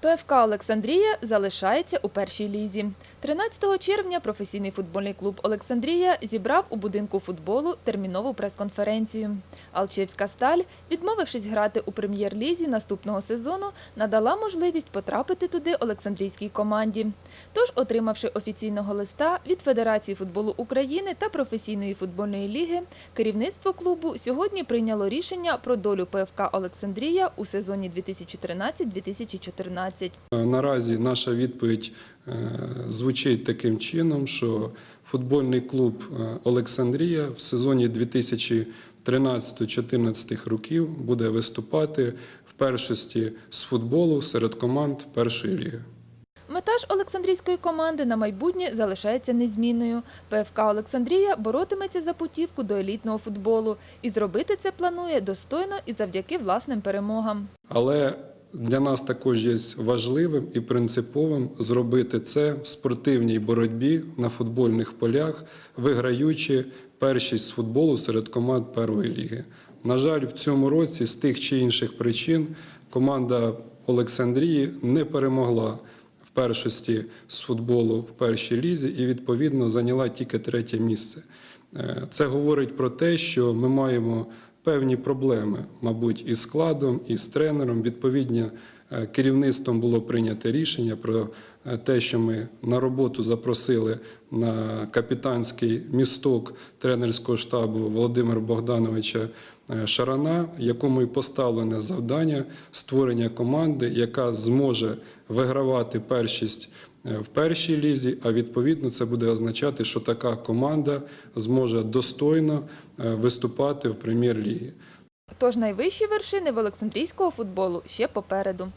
ПФК Олександрія залишається у першій лізі. 13 червня професійний футбольний клуб Олександрія зібрав у будинку футболу термінову прес-конференцію. Алчевська сталь, відмовившись грати у прем'єр-лізі наступного сезону, надала можливість потрапити туди Олександрійській команді. Тож, отримавши офіційного листа від Федерації футболу України та професійної футбольної ліги, керівництво клубу сьогодні прийняло рішення про долю ПФК Олександрія у сезоні 2013-2014. Наразі наша відповідь е, звучить таким чином, що футбольний клуб е, Олександрія в сезоні 2013-2014 років буде виступати в першості з футболу серед команд першої ліги. Мета ж Олександрійської команди на майбутнє залишається незмінною. ПФК Олександрія боротиметься за путівку до елітного футболу і зробити це планує достойно і завдяки власним перемогам. Але для нас також є важливим і принциповим зробити це в спортивній боротьбі на футбольних полях, виграючи першість з футболу серед команд першої ліги. На жаль, в цьому році з тих чи інших причин команда Олександрії не перемогла в першості з футболу в першій лізі і відповідно зайняла тільки третє місце. Е, Це говорить про те, що ми маємо певні проблеми, мабуть, із складом, і з тренером. Відповідно, е, керівництвом було прийнято рішення про е, те, що ми на роботу запросили на капітанський місток тренерського штабу Володимира Богдановича е, Шарана, якому і поставлене завдання створення команди, яка зможе вигравати першість в першій лізі, а відповідно це буде означати, що така команда зможе достойно е, виступати в прем'єр-лігі. Тож найвищі вершини в Олександрійського футболу ще попереду.